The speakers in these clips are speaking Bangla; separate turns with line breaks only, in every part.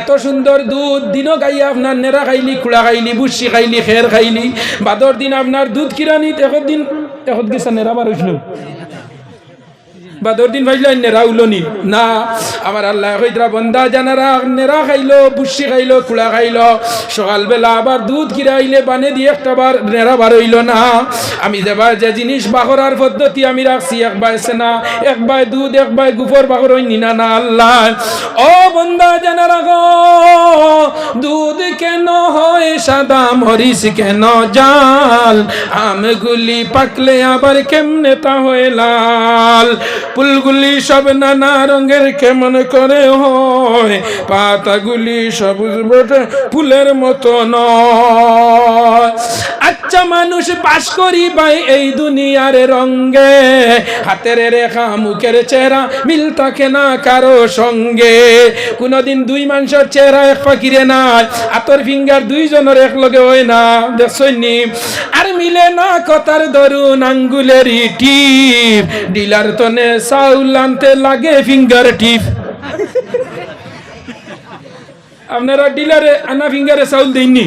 এত সুন্দর দুধ, দিনও গাইয়া আপনার নেড়া খাইলি, খুড়া খাইলি বুসি খাইলি খের খাইলি বাদর দিন আপনার দুধ কিরানি এখন দিন এখন গেছে, নেড়া বার হইছিল বাদর দিন ভাইল নেরা উলনি না, আমার আল্লাহ কইতরা বন্দা জানারা নেরা খাইলো বুসি খাইলো কুড়া খাইলো। সকালবেলা আবার দুধ কিরাইলে বানে দিয়ে একটা বার নেরা বার হইল না। আমি দেবার যে জিনিস বাহরার পদ্ধতি আমি রাখছি, এক বাই সেনা, এক বাই দুধ, এক বাই গুফর বাহর হইনি না না আল্লাহ। ও বন্দা জানারা গো দুধ কেন হয় সাদা, মরিচ কেন জাল? আমগুলি পাকলে আবার কেমনে তা হয়ে লাল? ফুলগুলি সব নানা রঙের কেমন করে হয়, পাতাগুলি সবুজ বটে, ফুলের মতো নয়। আচ্ছা মানুষ বাস করি ভাই এই দুনিয়ার রঙ্গে হাতের রেখা, মুখের চেহারা মিল থাকে না কারও সঙ্গে। কোনোদিন দুই মানুষের চেহারা এক ফাকিরে নাই, আতর ফিঙ্গার দুইজনের এক লগে হয় না, দেখছনি আর মিলে না কথার দরুন আঙ্গুলের টিপ, ডিলার তনে চাউল আনতে লাগে ফিঙ্গার টিপ আপনারা ডিলারে আনা ফিঙ্গারে চাউল দিননি?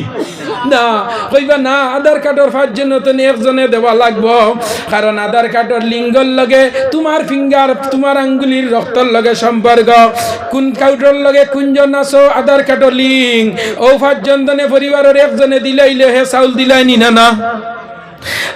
না, কইবা না, আধার কার্ডের পাঁচজন তো একজনে দেওয়া লাগবো। কারণ আধার কার্ডের লিঙ্গর লগে, তোমার ফিঙ্গার তোমার আঙ্গুলির রক্তর লগে সম্পর্ক। কোন কাউটর লগে কোনজন আছো, আধার কার্ডের লিঙ্ক ও পাঁচজন জনে পরিবারের একজনে দিলাইলে হে চাউল দিলাইনি না না?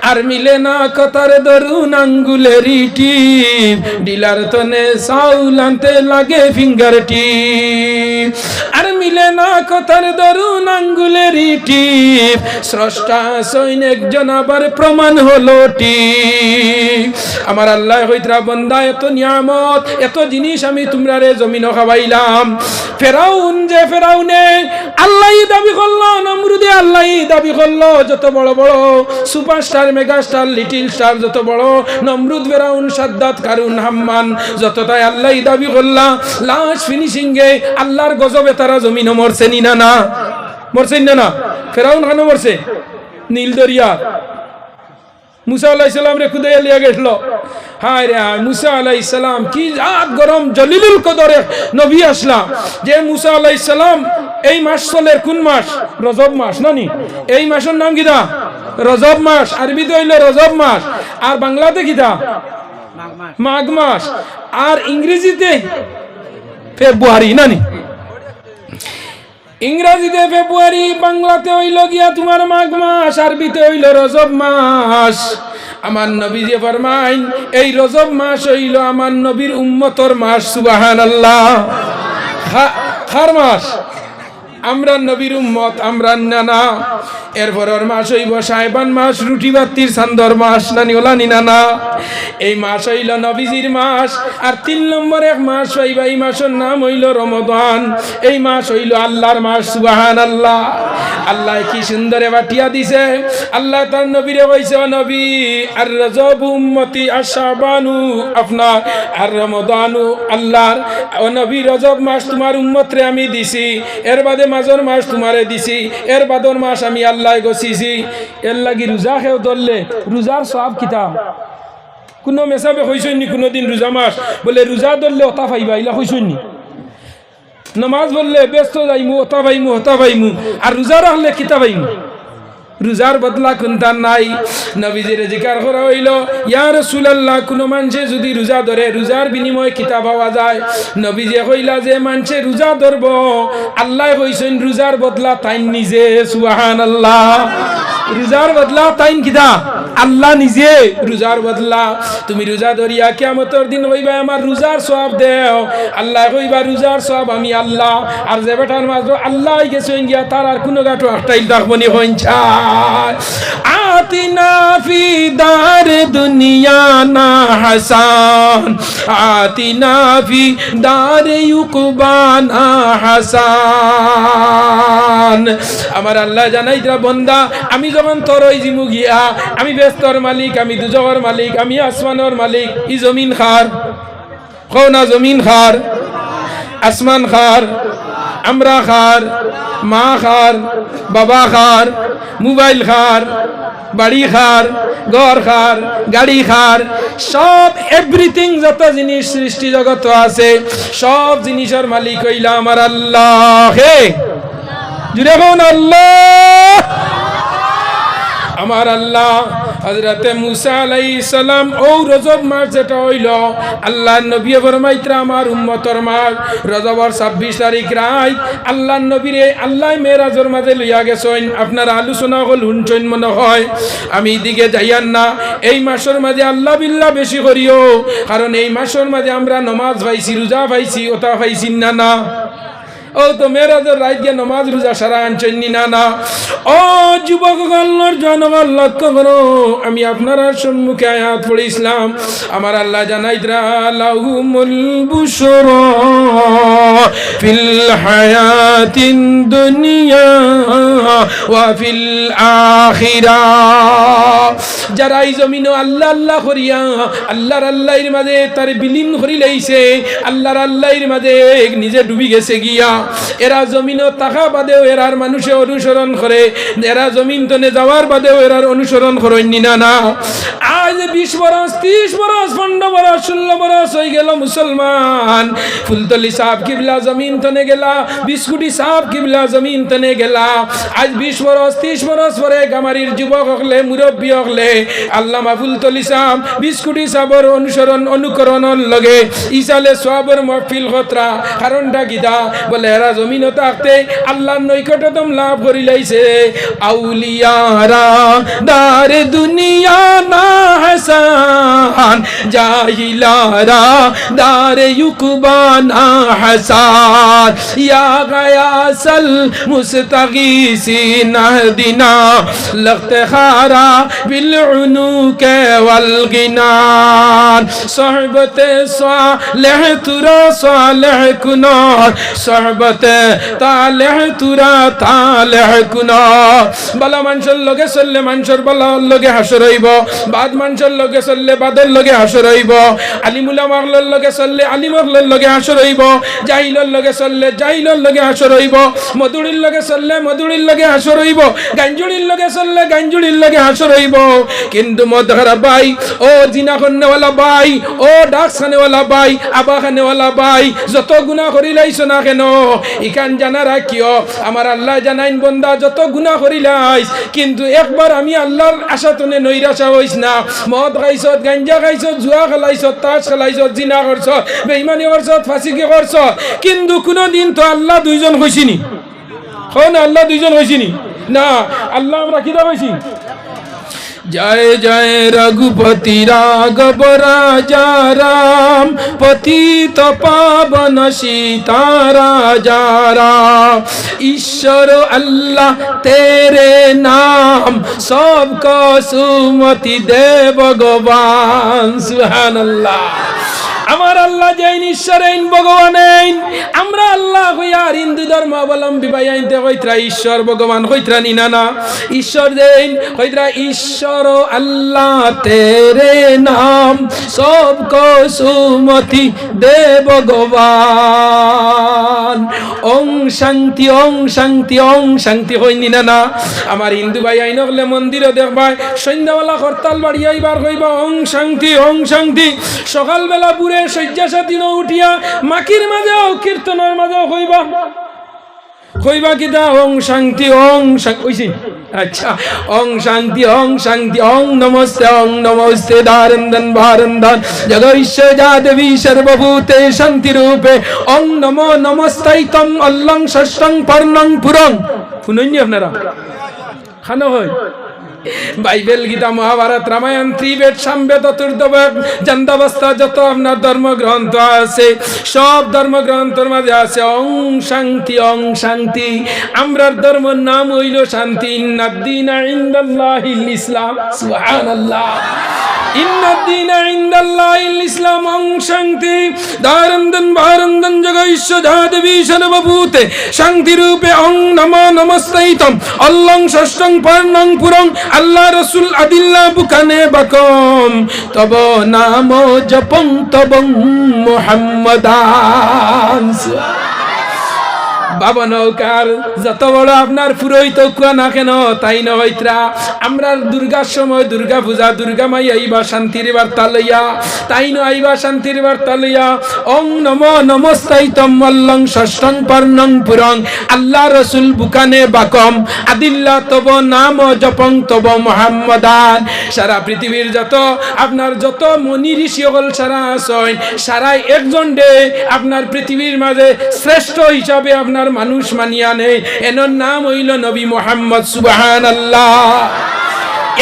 আর মিলে না কথার দরুন আঙ্গুলের টিপ ডিলার তনে চাউল আনতে লাগে ফিঙ্গার টিপ আর মিলে না কথার দরুন আঙ্গুলের টিপ স্রষ্টা সৈনিক জন আবার প্রমাণ হলো টিপ আমার আল্লাহ হইতরা বন্দা, এত নিয়ামত, এত জিনিস আমি তোমরা রে জমিন খাওয়াইলাম। ফেরাউন যে ফেরাউনে আল্লাহ দাবি করল, নমরুদে আল্লাহ দাবি করল, যত বড় বড় সুপারস্টার মেগাস্টার লিটিল স্টার যত বড় নমরুদ ফেরাউন, সাদ্দাত, কারুন, হাম্মান, যত তাই আল্লাহ দাবি করলা লাস্ট ফিনিশিং এ আল্লাহর গজবে তারা জমিন মরছে নি না না? মরছে না না ফেরাউন খানো মরছে? নীল দরিয়া। মুসা আলাইসালাম রে খুদে লিয়া গেছিল। হায় রে হায়, মুসা আলাইসালাম কি জাত গরম, জলিলুল কদরে নবী আসলাম যে মুসা আলাইসালাম এই মাস চলের কোন মাস? রজব মাস, নানি? এই মাসের নাম কিতা রজব মাস আরবিতে হইল রজব মাস। আর বাংলাতে কিতা মাঘ মাস। আর ইংরেজিতে ফেব্রুয়ারি নানি ইংরাজিতে ফেব্রুয়ারি, বাংলাতে হইল গিয়া তোমার মাঘ মাস, আরবিতে হইল রজব মাস। আমার নবী যে ফরমাইন, এই রজব মাস হইল আমার নবীর উম্মতর মাস সুবাহান আল্লাহ খার মাস। আমরা নবীর উম্মত, আমরা নানা। এরপর ওর মাস হইব সাহেবান মাস, রুটি বাত্তির সান্দর মাস, নানি ওলানি নানা। এই মাস হইল নবীজির মাস, আর তিন নম্বর এক মাস হইবা, এই মাসের নাম হইল রমদান এই মাস হইল আল্লাহর মাস সুবাহান আল্লাহ আল্লাহ কি সুন্দরে বাটিয়া দিছে। আল্লাহ তার নবীরে কইছে নবী, আর রজব উম্মতি আর শাবানু আপনার আর রমদানু আল্লাহর, ও নবী, রজব মাস তোমার উম্মতরে আমি দিছি। এর বাদে মাজর মাস তোমারে দিছি, এর বাদর মাস আমি আল্লাহ গছিছি। এর লাগি রোজা খেও ধরলে, রোজার সব কিতাব কোনো মেসাবে হইছই নি কোনোদিন রোজা মাস? বলে রোজা ধরলে হতা পাইবা এলা হইছই নি? নমাজ বললে ব্যস্ত যাইমু ওটা পাইমু ওটা পাইমু। আর রোজা রাখলে কিতা পাইমু? রোজার বদলা কোনটার নাই? নবীজির জিকার করা হইল, ইয়া রাসূলুল্লাহ, কোনো মানুষে যদি রোজা ধরে, রোজার বিনিময়ে কিতাব পাওয়া যায়? নবীজি কইলা যে, মানুষে রোজা ধরব, আল্লাহ কইছেন রোজার বদলা তাইন নিজে, সুবহানাল্লাহ। রোজার বদলা তাইন কিতা? আল্লাহ নিজে রোজার বদলা। তুমি রোজা ধরিয়া কিয়ামতের দিন কইবা আমার রোজার সব দেও। আল্লাহ কইবা, রোজার সব আমি আল্লাহ। আর যে বেটার মাঝ আল্লাহ গেছেন গিয়া, তার আর কোনো গাটো একটাই দেখবনি হইছা আতিনা ফি দার দুনিয়া না হাসান। আতিনা ফি দার ইউকুবানা হাসান। আমার আল্লাহ জানাই বন্দা, আমি যখন তোর ওই জিমু গিয়া, আমি ব্যস্তর মালিক, আমি দুজগর মালিক, আমি আসমানের মালিক, ই জমিন খার? না, জমিন খার? আসমান খার। আমরা খার, মা খার, বাবা খার, মোবাইল খার, বাড়ি খার, ঘর খার, গাড়ি খার, সব এভরিথিং যত জিনিস সৃষ্টি জগত আছে, সব জিনিসের মালিক হইলা আমার আল্লাহ। হে। জুড়ে আল্লাহ। আমার আল্লাহ হজরতে মুসা আলাই সালাম ও রজব মাস যেটা হইল আল্লাহ নবী ফরমাইত্রা আমার উম্মতর মাস। রজবর ছাব্বিশ তারিখ রায় আল্লাহ নবীরে আল্লাহ মেরাজর মাঝে লইয়া গেছেন। আপনার আলোচনা হল হুনচইন মনে হয়? আমি দিকে যাইয়ান না। এই মাসের মাঝে আল্লাহ বিল্লাহ বেশি করিও, কারণ এই মাসের মাঝে আমরা নমাজ পাইছি, রোজা পাইছি ওটা পাইছি না না। ও তো মেয়েরাদের রাত গিয়ে নমাজ রোজা সারা আনছেন না না ও যুবক গল্লর জনগণ লক্ষ্য করো, আমি আপনারা সম্মুখে আয়াত পড়িছিলাম আমার আল্লাহ জানাইতরা লাহুমুল বুশর ফিল হায়াতিন দুনিয়া ওয়া ফিল আখিরা। যারা এই জমিন আল্লাহ আল্লাহ করিয়া, আল্লাহর আল্লাহর মাঝে তার বিলীন করি লাইছে আল্লাহর আল্লাহর মাঝে নিজে ডুবি গেছে গিয়া। এরা জমিনও তাকা বাদেও এরার মানুষে অনুসরণ করে। এরা জমিন তনে যাওয়ার বাদেও এরার অনুসরণ করেন না না আজ বিশ বরস, ত্রিশ বরস, পনেরো বরস, ষোলো বরস হয়ে গেল মুসলমান। ফুলতলি সাহ কিবলা জমিন তনে গেলা, বিস্কুটি সাহ কিবলা জমিন তনে গেলা। আজ বিশ বরস, ত্রিশ বরস পরে গামারির যুবক হকলে, মুরব্বী হকলে আল্লাহ ফুলতলি সাহ বিস্কুটি সাবর অনুসরণ, অনুকরণর লগে ইসালে সবর মহফিল খতরা, কারণটা গীতা বলে এরা জমিন থাকতে আল্লাহর নৈকটতম লাভ করি লাইছে আউলিয়ারা দারে দুনিয়া না হাসান জাহিলারা দারে ইউকুবা না হাসান ইয়া গায়াসাল মুস্তাগিসিন আহদিনা لغتخارا بالعنوك والغنان صحبة صالح ترى صالح كنار মহাব্বত তালে তুরা তালে কুনা। বালা মানুষের লগে চললে মানুষের বালা লগে হাসর হইব। বাদ মানুষের লগে চললে বাদের লগে হাসর হইব। আলিমুলা মারলর লগে চললে আলিমরলর লগে হাসর হইব। লগে চললে জাহিলর লগে হাসর হইব। মধুরির লগে চললে মধুরির লগে হাসর হইব। গাঞ্জুড়ির লগে চললে গাঞ্জুড়ির লগে হাসর হইব। কিন্তু মদহারা ভাই, ও জিনা খন্নেওয়ালা ভাই, ও ডাক খানেওয়ালা ভাই আবা খানেওয়ালা বাই যত গুণা করি না কেন? ইখান জানা রাখিও। আমার আল্লাহ জানাইন, বন্দা, যত গুণা করিলাইস, কিন্তু একবার আমি আল্লাহর আশা তনে নৈরাশা হইস না। মদ খাইছত গাঞ্জা খাইছত জুয়া খেলাইছত তাস খেলাইছত জিনা করছ বেইমানি করছত ফাঁসিকে করছ কিন্তু কোনো দিন তো আল্লাহ দুইজন হইছিনি হন আল্লাহ দুইজন হইছিনি না, আল্লাহ আমরা কিতা হইছি জয় জয় রঘুপতি রাঘব রাজা রাম পতিত পাবন সীতা রাজা রাম ঈশ্বর আল্লাহ তেরে নাম সব কসুমতি দে ভগবান সুহান আল্লাহ আমার আল্লাহ জৈন ঈশ্বর আইন, ভগবান আইন। আমরা আল্লাহ হইয়ার হিন্দু ধর্ম অবলম্বী ভাই আইনতে কইত্রা ঈশ্বর, ভগবান কইত্রা নিনা না ঈশ্বর জৈন কইত্রা ঈশ্বর আল্লাহ তেরে নাম। সব কো সুমতি দে ভগবান। ওং শান্তি ওং শান্তি ওং শান্তি হই নিনা না আমার হিন্দু ভাই আইন হলে মন্দিরও দেখবাই। সন্ধ্যাবেলা হরতাল বাড়ি আইবার কইবা ওং শান্তি ওং শান্তি। সকালবেলা পুরে শয্যাসাথী ন উঠিয়া, মাকির মাঝেও কীর্তনের মাঝেও কইবা কইবা কিতা ওং শান্তি, ওং ওইছি আচ্ছা ওং শান্তি ওং শান্তি, ওং নমস্তে ওং নমস্তে, দারন্দন ভারন্দন জগৈশ্য যাদবী সর্বভূতে শান্তি রূপে ওং নমো নমস্তাইতম অল্লং ষষ্ঠং পর্ণং পুরং। শুনুননি আপনারা? খানো হয়। বাইবেল গীতা মহাভারত, রামায়ণ, ত্রিবেদ সামবেদ চতুর্দবেদ, জান্দাবস্থা, যত আপনার ধর্মগ্রন্থ আছে, সব ধর্মগ্রন্থের মাঝে আছে অং শান্তি অং শান্তি। আমরার ধর্মের নাম হইল শান্তি। ইন্নাদ্দিনা ইন্দাল্লাহিল ইসলাম, সুবহানাল্লাহ। ইসলাম শান্তি। দারন্দন ভারন্দন জগৈশ্য যাদবী সর্বভূতে শান্তি রূপে অং নম নমস্তাইতম অল্লং ষষ্ঠং পর্ণং পুরং আল্লাহ রসুল আদিল্লা বুকানে বাকম তব নাম জপং তবং মোহাম্মদান। বাবা নৌকার, যত বড় আপনার পুরোহিত কুয়া না কেন, তাই নহৈত্রা আমরা দুর্গার সময় দুর্গা পূজা, দুর্গা মাই আইবা শান্তির বার্তা লইয়া, তাই ন আইবা শান্তির বার্তা লইয়া? ওং নম নমস্তাই তম্মল্লং ষষ্ঠং পর্ণং পুরং। আল্লাহ রসুল বুকানে বাকম, আদিল্লা তব নাম জপং তব মোহাম্মদান। সারা পৃথিবীর যত, আপনার যত মনি ঋষি হল সারা আসন সারাই একজন ডে আপনার পৃথিবীর মাঝে শ্রেষ্ঠ হিসাবে আপনার মানুষ মানিয়া নেই। এনার নাম হইল নবী মোহাম্মদ সুবাহান আল্লাহ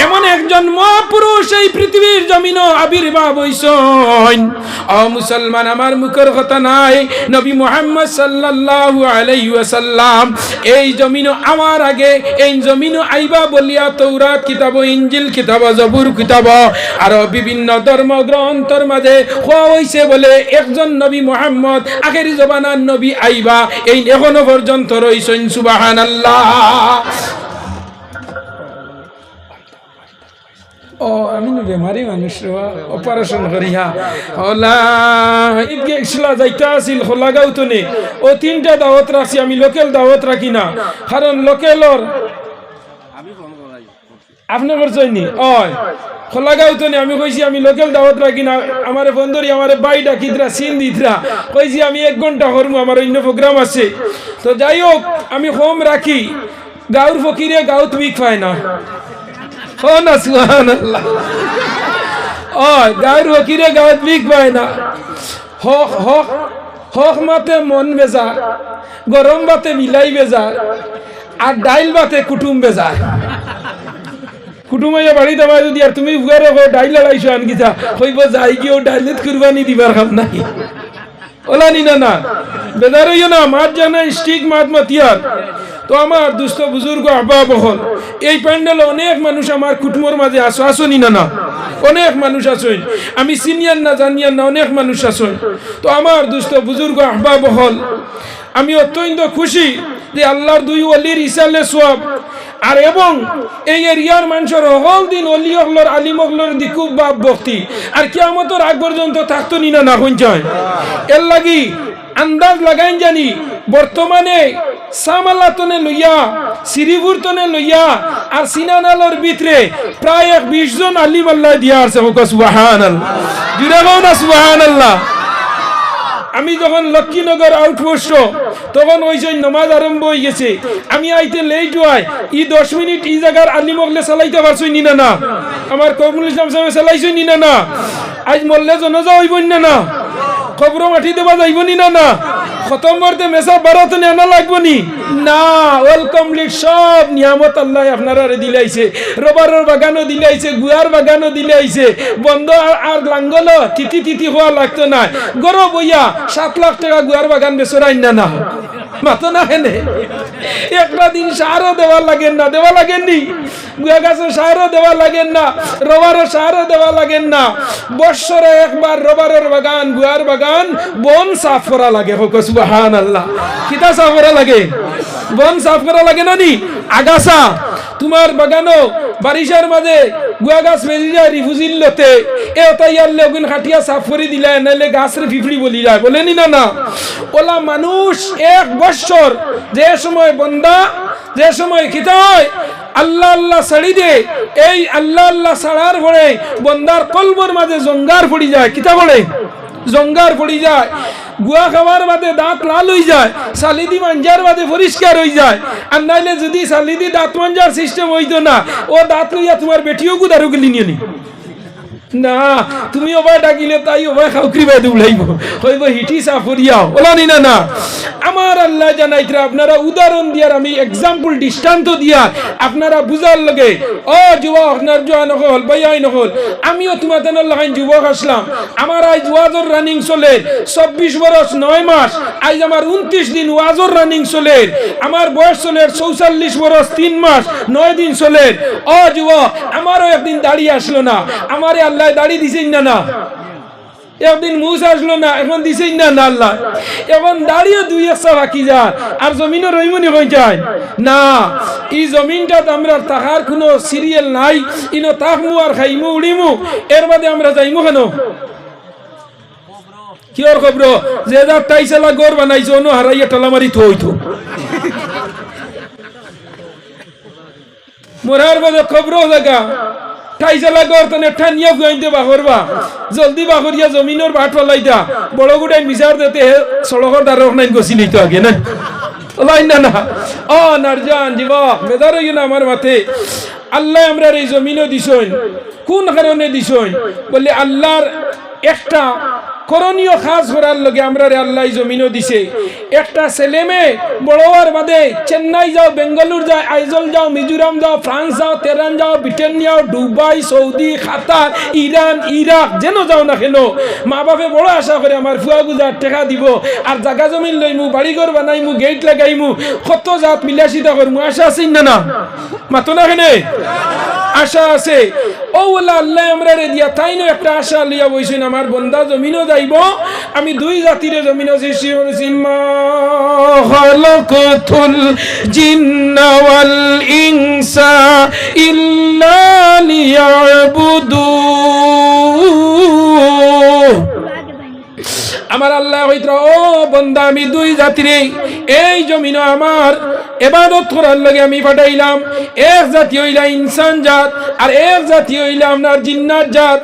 এমন একজন মহাপুরুষ এই পৃথিবীর জমিন আবির্ভাব হইসন ও মুসলমান, আমার মুখের কথা নাই। নবী মোহাম্মদ সাল্লাল্লাহু আলাইহি ওয়াসাল্লাম এই জমিন আমার আগে, এই জমিন আইবা বলিয়া তৌরাত কিতাব, ইনজিল কিতাব, জবুর কিতাব আর বিভিন্ন ধর্মগ্রন্থর মাঝে হওয়া হইছে বলে একজন নবী মোহাম্মদ আখেরি জবানার নবী আইবা, এই এখনও পর্যন্ত রইছেন, সুবহানাল্লাহ। ও আমি নো বেমারি মানুষ অপারেশন করিয়া হলা ঈদকে ইসলা যাইতা আছিল হলা গাউতনে ও তিনটা দাওয়াত রাখছি আমি লোকেল দাওয়াত রাখি না কারণ লোকেলর আপনি করছেন নি ওই খোলা গাউতনে আমি কইছি আমি লোকেল দাওয়াত রাখি না আমার ফোন ধরি আমার বাই ডাকিতরা সিন দিতরা কইছি আমি এক ঘণ্টা করব আমার অন্য প্রোগ্রাম আছে তো যাই হোক আমি হোম রাখি গাউর ফকিরে গাউত উইক পায় না ও না সুবহানাল্লাহ ও গায়ের হকিরে পায় না? হক হক হক মাতে মন বেজার, গরম বাতে মিলাই বেজার, আর ডাইল বাতে কুটুম বেজার। কুটুমাইয়া বাড়িতে আমার যদি, আর তুমি ঘরে ডাইল লাগাইছো আন কিতা কইব যাই গিয়েও ডাইলত কুরবানি দিবার কাম নাই। ওলা নি না না, বেজার না, মাত জানা স্টিক মাত মাতিয়ার। তো আমার দুস্থ বুজুর্গ আব্বা বহল এই প্যান্ডেলে অনেক মানুষ আমার কুটুমোর মাঝে আসো আসনি না না? অনেক মানুষ আসেন। আমি সিনিয়র না জানিয়ার না, অনেক মানুষ আসেন। তো আমার দুস্থ বুজুর্গ আহ্বা বহল আমি অত্যন্ত খুশি যে আল্লাহর দুই অলির ইসালে সব আর এবং এই এরিয়ার মানুষের হল দিন অলি হকলর আলিম হকলর দিকু বাপ ভক্তি আর কিয়ামতর আগ পর্যন্ত থাকতো নি না হইন এর লাগি আন্দাজ লাগাইন জানি, বর্তমানে সামালাতনে লইয়া সিরিপুরতনে লইয়া, আর সিনানালর ভিতরে প্রায় এক বিশ জন আলিম আল্লাহ দিয়া আছে। সুবাহান আল্লাহ জুড়ে না সুবাহান আল্লাহ আমি যখন লক্ষ্মীনগর আউটপোস্ট, তখন ওই যে নমাজ আরম্ভ হয়ে গেছে। আমি আইতে লেট হয়। ই দশ মিনিট ই জায়গার আলি মগলে চালাইতে পারছ নি না না। আমার কবুল ইসলাম সাহেব চালাইছো নি না না। আজ মরলে জনজা হইব না না। খবর মাটি দেবা যাইব নি, না। না খতম করতে মেসা বারাত আনা লাগবো নি না কমপ্লিট সব নিয়ামত আল্লাহ আপনারা দিলাইছে রবারের বাগানও দিলাইছে গুয়ার বাগানও দিলাইছে বন্ধ আর আর লাঙ্গল, তিতি তিতি হওয়া লাগতো না। গরব বইয়া সাত লাখ টাকা গুয়ার বাগান বেসরাইন না না। মাতো না হেনে। একটা দিন সারও দেওয়া লাগেন না, দেওয়া লাগেননি গুয়া গাছে সারও দেওয়া লাগেন না, রবারও সারও দেওয়া লাগেন না। বৎসরে একবার রবারের বাগান, গুয়ার বাগান, বন সাফ করা লাগে হোক সুবাহান আল্লাহ কিতা সাফ করা লাগে? বন সাফ করা লাগে না নি? আগাছা, তোমার বাগানো, বারিশার মাঝে গুয়া গাছ বেরিয়ে যায় রিফুজিল লতে এ তাই আর লগুন খাটিয়া সাফ করে দিলে, নাইলে গাছের ফিফড়ি বলি যায়। বলেনি না না ওলা মানুষ এক বৎসর যে সময় বন্দা, যে সময় খিতা হয় আল্লাহ আল্লাহ ছাড়ি দে, এই আল্লাহ আল্লাহ ছাড়ার পরে বন্দার কলবর মাঝে জঙ্গার পড়ি যায়। কিতা বলে? জঙ্গার পড়ি যায়। গুয়া খাওয়ার বাদে দাঁত লাল হয়ে যায়, সালিদি মাঞ্জার বাদে পরিষ্কার হয়ে যায়। আর নাইলে যদি সালিদি দাঁত মাঞ্জার সিস্টেম হইতো না, ও দাঁত লইয়া তোমার বেটিও গুদারু গেলি নিয়ে নি না তুমি ওবাই ডাকিলে তাই ওবাই খাউকরি বাই উলাইব হইব হিটি সাফরিয়াও ওলানি না না আমার আল্লাহ জানাইতরা, আপনারা উদাহরণ দিয়ার আমি এক্সাম্পল দৃষ্টান্ত দিয়া আপনারা বুঝার লগে ও যুবক আপনার জোয়া নহল বাইয়াই নহল। আমিও তোমার তেনার লাগাইন যুবক আসলাম। আমার আজ ওয়াজর রানিং চলে, চব্বিশ বরস নয় মাস। আজ আমার উনত্রিশ দিন ওয়াজর রানিং চলে। আমার বয়স চলে চৌচল্লিশ বরস তিন মাস, নয় দিন চলে। ও যুবক আমারও একদিন দাঁড়িয়ে আসলো না। আমারে আল্লাহ দাঁড়িয়ে দিছেন না না? একদিন মুস আসলো না, এখন দিছেন না না আল্লাহ? এখন দাঁড়িয়ে দুই একটা বাকি যায় আর জমিনও রইমনি হয়ে যায় না, এই জমিনটাত আমরা তাহার কোনো সিরিয়াল নাই, ইনো তাকমু আর খাইমু, উড়িমু, এর বাদে আমরা যাইমু কেন? কিয়র খবর? যে যা তাইছেলা গড় বানাইছে অনু হারাইয়া টালা মারি থো মোরার বাদে খবর জায়গা ঠাইছেলা গর্তনে তনে ঠানিয়া ফুয়াইতে বাহরবা জলদি বাহরিয়া জমিনের বাট ফলাইতা বড় গুড়াই মিসার দেতে সড়কর দ্বারা নাই গছি নিত আগে, না? লাইন না না। ও নারজান জীবা মেদার না আমার মাথে আল্লাহ আমরা এই জমিনও দিছইন। কোন কারণে দিছইন? বলে আল্লাহর একটা করণীয় খাস করার লগে আমরা আল্লাহ জমিনও দিছে। একটা ছেলে মেয়ে বাদে চেন্নাই যাও, বেঙ্গালুর যাও, আইজল যাও, মিজোরাম যাও, ফ্রান্স যাও তেরান যাও, ব্রিটেন যাও, Dubai, Saudi Qatar Iran, Iraq, যেন যাও না কেন। মা বাপে বড় আশা করে আমার ফুয়া গুজার টেকা দিব, আর জাগা জমিন লইমু বাড়ি ঘর বানাইমু গেট লাগাইমু, কত জাত মিলাসিতা করমু, আশা আছে না না? মাতো না কেনে? আশা আছে। ও আল্লাহ আমরা রে দিয়া তাই না একটা আশা লিয়া বইছেন আমার বন্দা জমিনও যাইব। আমি দুই জাতির জমিন সৃষ্টি করেছি। খালাকাতুল আমার আল্লাহ হইতরা ও বন্দা, আমি দুই জাতিরে এই জমিন আমার। এবাদত করার লগে আমি পাঠাইলাম এক জাতি হইলা ইনসান জাত, আর এক জাতি হইলা আপনার জিন্নাত জাত।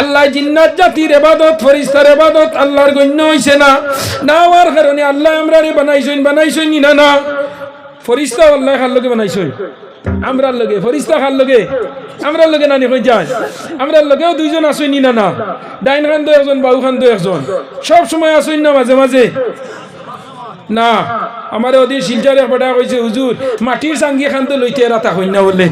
আল্লাহ জিন্নাত জাতির এবাদত ফরিস্তার এবাদত আল্লাহর গণ্য হইছে না। না হওয়ার কারণে আল্লাহ আমরা রে বানাইছেন বানাইছেন না না। ফরিস্তা আল্লাহ খার লগে বানাইছেন? আমরার লগে ফরিস্তা খার লগে, আমরার লগে নানি কই যায়। আমরার লগেও দুইজন আসইনি না না ডাইন খান তো একজন বাবু খান তো একজন। সব সময় আসইন না মাঝে মাঝে না, আমার ওদের শিলচারে পড়া কইছে, হুজুর, মাটির সাঙ্গি খান তো লইতে রাতা হইন না বলে।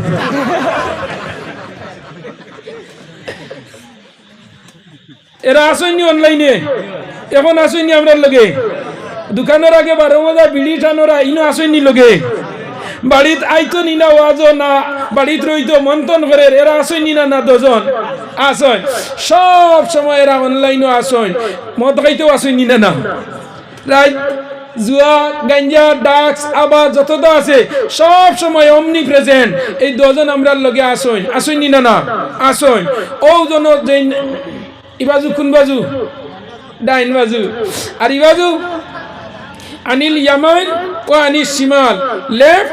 এরা আসইনি অনলাইনে। এখন আসইনি আমরার লগে। দোকানের আগে বারো মজা বিড়ি টানোরা ইনো আসইনি লগে। বাড়িত আইতো নি না ওয়াজো না, বাড়িত রইতো মন্থন করে এরা আসই নি না না দুজন? আসয় সব সময় এরা অনলাইনও আসয় মদ খাইতেও আসই নি না। না রাইট? জুয়া, গাঞ্জা ডাক্স আবার যতটা আছে, সব সময় অমনি প্রেজেন্ট এই দুজন আমরা লগে আসইন আসইন নি না। না আসইন ও জন ইবাজু, কোন বাজু? ডাইন বাজু। আর ইবাজু? আনিল ইয়ামান ও আনিল শিমাল। লেফট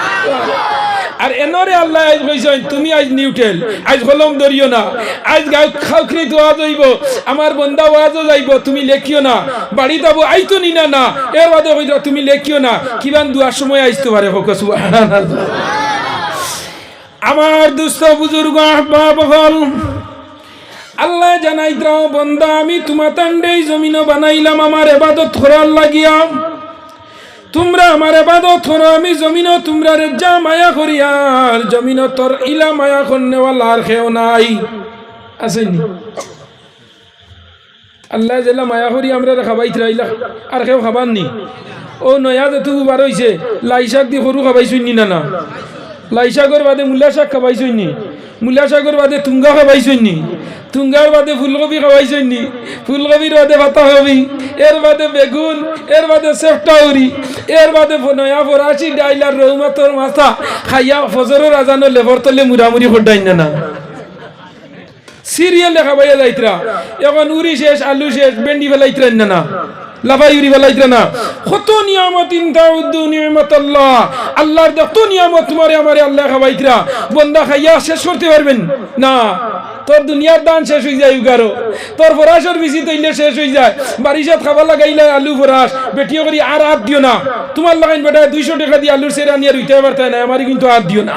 আর এনরে আল্লাহ আজ কইছেন তুমি আজ নিউট্রেল আজ কলম ধরিও না। আজ গাও খাউখরি দোয়া যাইব আমার বন্দা ওয়াজও যাইব, তুমি লেখিও না। বাড়ি যাব, আইতো নি না না। এর বাদে কইরা তুমি লেখিও না। কিবান দুয়ার সময় আইতো পারে সুবহানাল্লাহ। আমার দুস্থ বুজুর্গ আহবাব হল, আল্লাহ জানাই দাও, বন্দা, আমি তোমার তান্ডেই জমিন বানাইলাম, আমার এবাদত করার লাগিয়া। তোমরা আমার এবাদত করো আমি জমিন তোমরা রে যা মায়া করি আর জমিন তোর ইলা মায়া করনেওয়ালা আর খেও নাই। আসেনি আল্লাহ জেলা মায়া করি আমরা খাবাই থ্রাইলা আর কেউ খাবার নি? ও নয়া যে তু বার হইছে, লাই শাক দিয়ে সরু খাবাইছুন নি না না লাই শাকর বাদে মূলা শাক খাবাইছুন নি? মূলা শাকর বাদে তুঙ্গা খাবাইছুন নি? তুঙ্গার বাদে ফুলকপি খাওয়াই নি ফুলকপির বাদে পাতা হবি এর বাদে বেগুন, এর বাদে সেফটাউরি এর বাদে নয়া ফরাসি ডাইলার রৌমাতর মাথা খাইয়া ফজরের আজানো লেবর তলে মুড়ামুড়ি ফোটাইন না সিরিয়াল লেখা বাইয়া যাইতরা। এখন উড়ি শেষ, আলু শেষ বেন্ডি ফেলাইতরা না। না লাফাই উড়ি না। কত নিয়ামত ইনতাউদ্দু নিয়ামত আল্লাহ আল্লাহর যত নিয়ামত তোমারে আমারে আল্লাহ খাবাইতরা বন্দা খাইয়া শেষ করতে পারবেন? না। তোর দুনিয়ার দান শেষ হয়ে যায় উগারো। তোর ফরাসর বেশি তৈলে শেষ হয়ে যায়। বারিশাত খাবার লাগাইলে আলু ফরাস। বেটিও করি আর হাত দিও না। তোমার লাগাইন বেটা দুইশো টাকা দিয়ে আলুর সেরা নিয়ে রইতে পারতে না। আমারই কিন্তু হাত দিও না।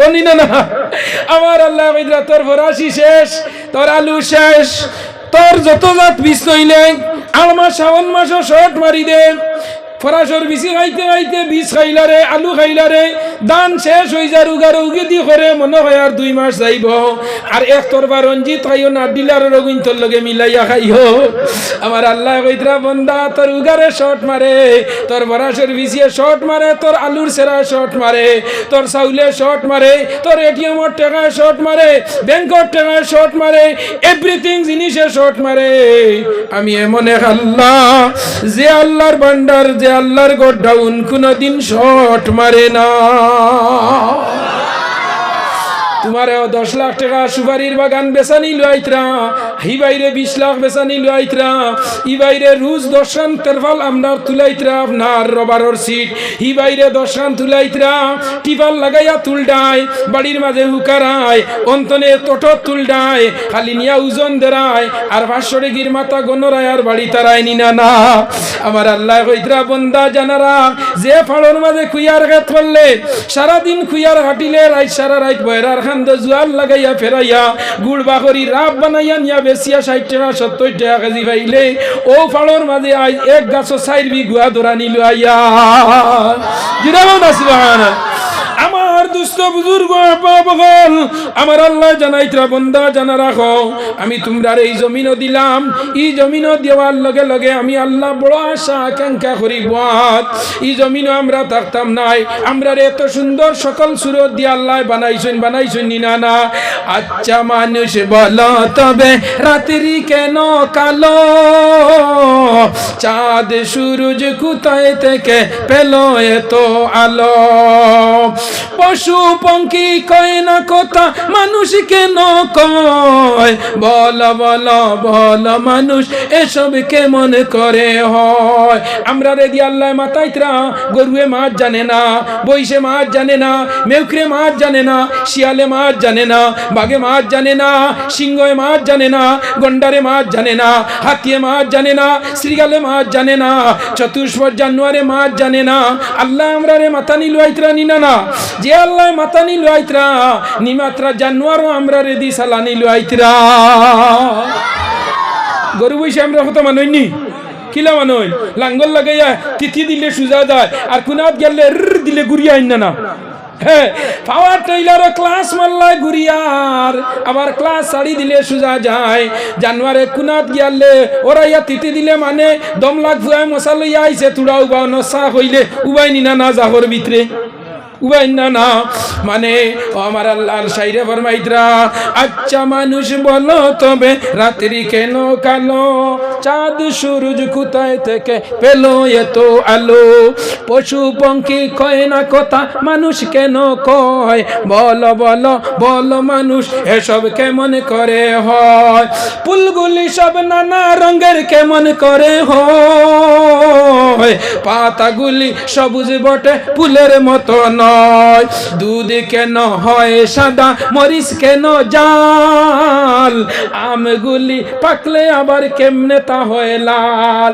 ও নি না আমার আল্লাহ তোর ফরাসি শেষ, তোর আলু শেষ। তোর যত জাত বীজ আমার শ্রাবণ মাসও শর্ট মারি দে ফরাসর বিচি খাইতে খাইতে বীজ খাইলারে, আলু খাইলারে দান শেষ হয়ে যা রুগা রুগি দি করে মনে হয় আর দুই মাস যাইব। আর এক তরবা রঞ্জিত খাইও না ডিলার রগুন্তর লগে মিলাইয়া খাইও। আমার আল্লাহ কইতরা বন্দা তোর উগারে শট মারে তোর বরাসর বিচিয়ে শট মারে তোর আলুর সেরা শট মারে তোর চাউলে শট মারে তোর এটিএমর টাকায় শট মারে ব্যাংকর টাকায় শট মারে এভরিথিং জিনিসে শট মারে আমি এমন এক আল্লাহ, যে আল্লাহর ভান্ডার যে আল্লাহর গোডাউন কোনোদিন শট মারে না। তোমারে দশ লাখ টাকা সুপারির বাগান বেচানি লুয়াইতরা হি বাইরে বিশ লাখ বেচানি লুয়াইতরা ই বাইরে রুজ দশান তেরফাল আপনার তুলাইতরা আপনার রবারর সিট। হি বাইরে দশান তুলাইতরা। টিপাল লাগাইয়া তুলডায়, বাড়ির মাঝে হুকারায়, অন্তনে তোটত তুলডায়, খালি নিয়া ওজন দেরায়, আর ভাস্বরে গির মাথা গণরায় আর বাড়ি তারায় নিনা না। আমার আল্লাহ কইতরা, বন্দা জানারা, যে ফাড়োর মাঝে খুইয়ার খেত ফললে, সারাদিন খুইয়ার হাঁটিলে, রাইত সারা রাইত বয়রার খান্দ জুয়ার লাগাইয়া ফেরাইয়া গুড় বাকরি রাব বানাইয়া নিয়া বেসিয়া ষাট টাকা, সত্তর টাকা কেজি পাইলে, ও ফাড়র মাঝে আজ এক গাছ সাইর বি গুয়া ধরা নিল আইয়া। জিরাম আসবান দুস্থ বুজুর্গ বগল আমার আল্লাহ জানাইত্রা, বন্দা জানা রাখো। আমি তোমরা এই জমিনও দিলাম। এই জমিনও দেওয়ার লগে লগে আমি আল্লাহ বড় আশা, আকাঙ্ক্ষা করি বাত এই জমিনও আমরা থাকতাম নাই। আমরা এত সুন্দর সকল সুরত দিয়ে আল্লাহ বানাইছেন বানাইছেন নি না না? আচ্ছা মানুষ বল তবে, রাত্রি কেন কালো? চাঁদ, সূরজ কোথায় থেকে পেল এত আলো? পশু পঙ্কি কয় না কথা মানুষ কেন কয় বল বল বল মানুষ এসব কেমন করে হয় আমরা রেদি আল্লাহ মাতাইতরা গরুয়ে মাছ জানে না বইসে মাছ জানে না মেউখরে মাছ জানে না শিয়ালে মাছ জানে না বাঘে মাছ জানে না সিংহে মাছ জানে না গন্ডারে মাছ জানে না হাতিয়ে মাছ জানে না শ্রীগালে মাছ জানে না চতুষ্পদ জানুয়ারে মাছ জানে না আল্লাহ আমরা রে মাথা নিল আইতরা নিনা না যে আল্লাহ মাথা নিল আইতরা, নিমাত্রা জানুয়ারও আমরা রে দি সালা নিল আইতরা। গরু বইসে আমরা হতো মানুষনি কিলা লাঙ্গল লাগাইয়া তিথি দিলে সুজা যায়, আর কুনাত গেলে দিলে ঘুরিয়া আইন না আবার ক্লাস ছাড়ি দিলে সুজা যায়। জানুয়ারে কুনাত গিয়ালে ওরা ইয়া দিলে মানে দম লাখ ভুয়াই মশা লইয়া আইছে, তুড়া উবা নসা হইলে উবাই নিনা না জাহর ভিতরে। মানে আমার আল্লাহর সাইরে ফরমাইতরা আচ্ছা মানুষ বলো তবে রাত্রি কেন কালো? চাঁদ সূরজ কোথায় থেকে পেল এত আলো? পশু পঙ্কি কয় না কথা মানুষ কেন কয়? বল বল বল মানুষ এসব কেমন করে হয়? ফুলগুলি সব নানা রঙের কেমন করে হয়? পাতাগুলি সবুজ বটে ফুলের মতো নয়। দুধ কেন হয় সাদা মরিচ কেন জাল? আমগুলি পাকলে আবার কেমনে তা হয় লাল?